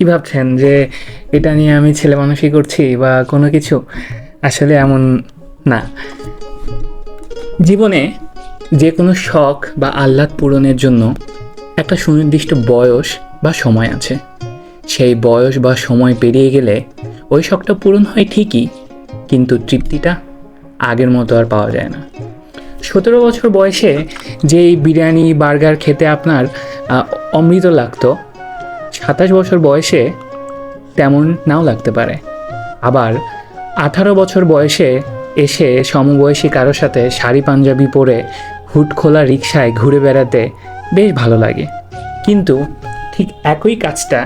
কি ভাবছেন যে এটা নিয়ে আমি ছেলে মানুষই করছি বা কোনো কিছু? আসলে এমন না। জীবনে যে কোনো শখ বা আহ্লাদ পূরণের জন্য একটা সুনির্দিষ্ট বয়স বা সময় আছে। সেই বয়স বা সময় পেরিয়ে গেলে ওই শখটা পূরণ হয় ঠিকই, কিন্তু তৃপ্তিটা আগের মতো আর পাওয়া যায় না। সতেরো বছর বয়সে যেই বিরিয়ানি, বার্গার খেতে আপনার অমৃত লাগতো সাতাশ বছর বয়সে তেমন নাও লাগতে পারে। আবার আঠারো বছর বয়সে এসে সমবয়সী কারোর সাথে শাড়ি পাঞ্জাবি পরে হুট খোলা রিক্সায় ঘুরে বেড়াতে বেশ ভালো লাগে। কিন্তু ঠিক একই কাজটা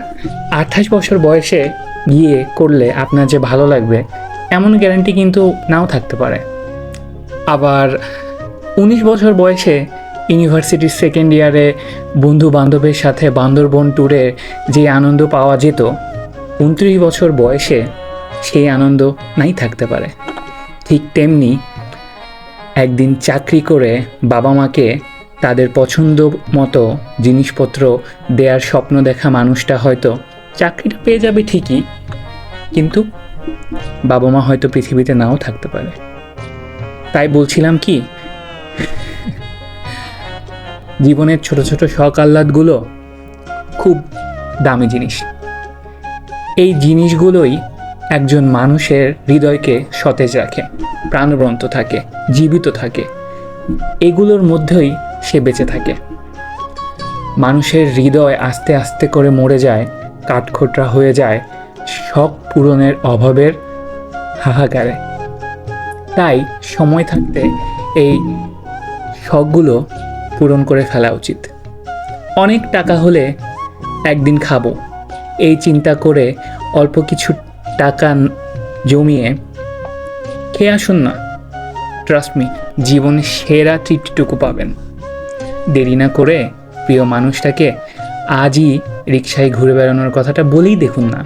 আঠাশ বছর বয়সে গিয়ে করলে আপনার যে ভালো লাগবে, এমন গ্যারান্টি কিন্তু নাও থাকতে পারে। আবার উনিশ বছর বয়সে ইউনিভার্সিটির সেকেন্ড ইয়ারে বন্ধু বান্ধবের সাথে বান্দরবন ট্যুরে যে আনন্দ পাওয়া যেত, উনত্রিশ বছর বয়সে সেই আনন্দ নাই থাকতে পারে। ঠিক তেমনি একদিন চাকরি করে বাবা মাকে তাদের পছন্দ মতো জিনিসপত্র দেওয়ার স্বপ্ন দেখা মানুষটা হয়তো চাকরিটা পেয়ে যাবে ঠিকই, কিন্তু বাবা মা হয়তো পৃথিবীতে নাও থাকতে পারে। তাই বলছিলাম কি জীবনের ছোট ছোট শখ আহ্লাদগুলো খুব দামি জিনিস। এই জিনিসগুলোই একজন মানুষের হৃদয়কে সতেজ রাখে, প্রাণবন্ত থাকে, জীবিত থাকে। এগুলোর মধ্যেই সে বেঁচে থাকে। মানুষের হৃদয় আস্তে আস্তে করে মরে যায়, কাঠখোটরা হয়ে যায়, শখ পূরণের অভাবের হাহাকারে। তাই সময় থাকতে এই শখগুলো পূরণ করে ফেলা উচিত। অনেক টাকা হলে একদিন খাব। এই চিন্তা করে অল্প কিছু টাকা জমিয়ে খেয়ে আসুন না। ট্রাস্ট মি জীবনে সেরা তৃপ্তিটুকু পাবেন। দেরি না করে প্রিয় মানুষটাকে আজই রিক্সায় ঘুরে বেড়ানোর কথাটা বলেই দেখুন না।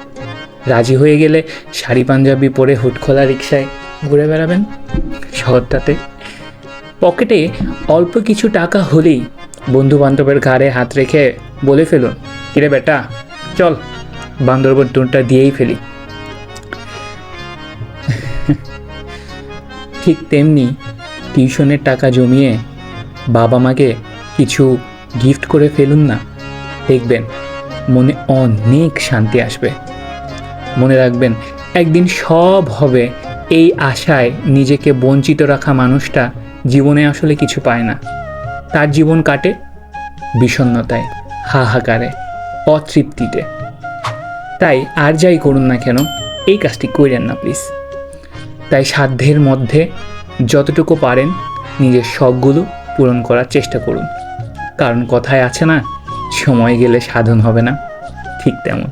রাজি হয়ে গেলে শাড়ি পাঞ্জাবি পরে হুটখোলা রিক্সায় ঘুরে বেড়াবেন শহরটাতে। পকেটে অল্প কিছু টাকা হলেই বন্ধু বান্ধবের ঘাড়ে হাত রেখে বলে ফেলুন, কিরে বেটা, চল, বান্দরবন টুনটা দিয়েই ফেলি। ঠিক তেমনি টিউশনের টাকা জমিয়ে বাবা মাকে কিছু গিফট করে ফেলুন না, দেখবেন মনে অনেক শান্তি আসবে। মনে রাখবেন, একদিন সব হবে এই আশায় নিজেকে বঞ্চিত রাখা মানুষটা জীবনে আসলে কিছু পায় না। তার জীবন কাটে বিষণ্ণতায়, হাহাকারে, অতৃপ্তিতে। তাই আর যাই করুন না কেন, এই কাজটি করেন না, প্লিজ। তাই সাধ্যের মধ্যে যতটুকু পারেন নিজের শখগুলো পূরণ করার চেষ্টা করুন। কারণ কথায় আছে না, সময় গেলে সাধন হবে না, ঠিক তেমন।